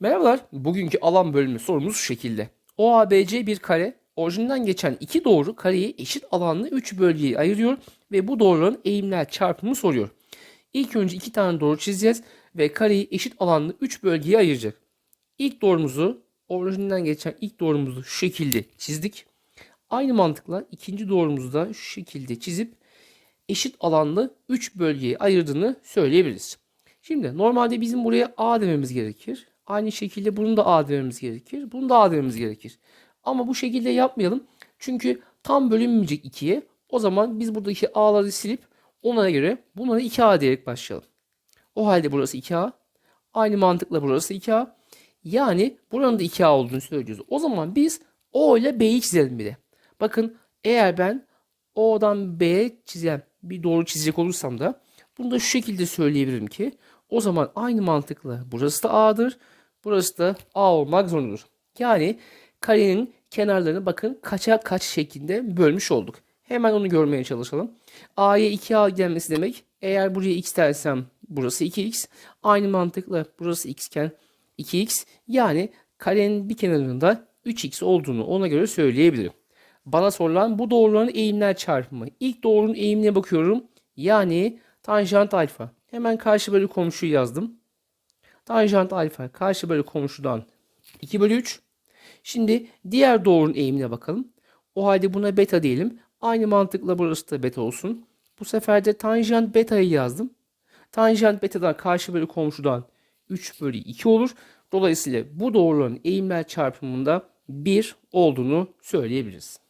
Merhabalar. Bugünkü alan bölümü sorumuz şu şekilde. OABC bir kare. Orijinden geçen iki doğru kareyi eşit alanlı 3 bölgeye ayırıyor ve bu doğruların eğimler çarpımı soruyor. İlk önce iki tane doğru çizeceğiz ve kareyi eşit alanlı 3 bölgeye ayıracak. İlk doğrumuzu orijinden geçen ilk doğrumuzu şu şekilde çizdik. Aynı mantıkla ikinci doğrumuzu da şu şekilde çizip eşit alanlı 3 bölgeye ayırdığını söyleyebiliriz. Şimdi normalde bizim buraya A dememiz gerekir. Aynı şekilde bunu da A dememiz gerekir. Bunu da A dememiz gerekir. Ama bu şekilde yapmayalım. Çünkü tam bölünmeyecek ikiye. O zaman biz buradaki A'ları silip ona göre bunları 2A diyerek başlayalım. O halde burası 2A. Aynı mantıkla burası 2A. Yani buranın da 2A olduğunu söylüyoruz. O zaman biz O ile B'yi çizelim bir de. Bakın eğer ben O'dan B'ye çizen bir doğru çizecek olursam da bunu da şu şekilde söyleyebilirim ki o zaman aynı mantıkla burası da A'dır. Burası da A olmak zorundadır. Yani karenin kenarlarını bakın kaça kaç şeklinde bölmüş olduk. Hemen onu görmeye çalışalım. A'ya 2A gelmesi demek. Eğer buraya x dersem burası 2x. Aynı mantıkla burası x iken 2x. Yani karenin bir kenarında 3x olduğunu ona göre söyleyebilirim. Bana sorulan bu doğruların eğimler çarpımı. İlk doğrunun eğimine bakıyorum. Yani tanjant alfa. Hemen karşı bölü komşuyu yazdım. Tanjant alfa karşı bölü komşudan 2 bölü 3. Şimdi diğer doğrunun eğimine bakalım. O halde buna beta diyelim. Aynı mantıkla burası da beta olsun. Bu sefer de tanjant beta'yı yazdım. Tanjant beta'dan karşı bölü komşudan 3 bölü 2 olur. Dolayısıyla bu doğruların eğimler çarpımında 1 olduğunu söyleyebiliriz.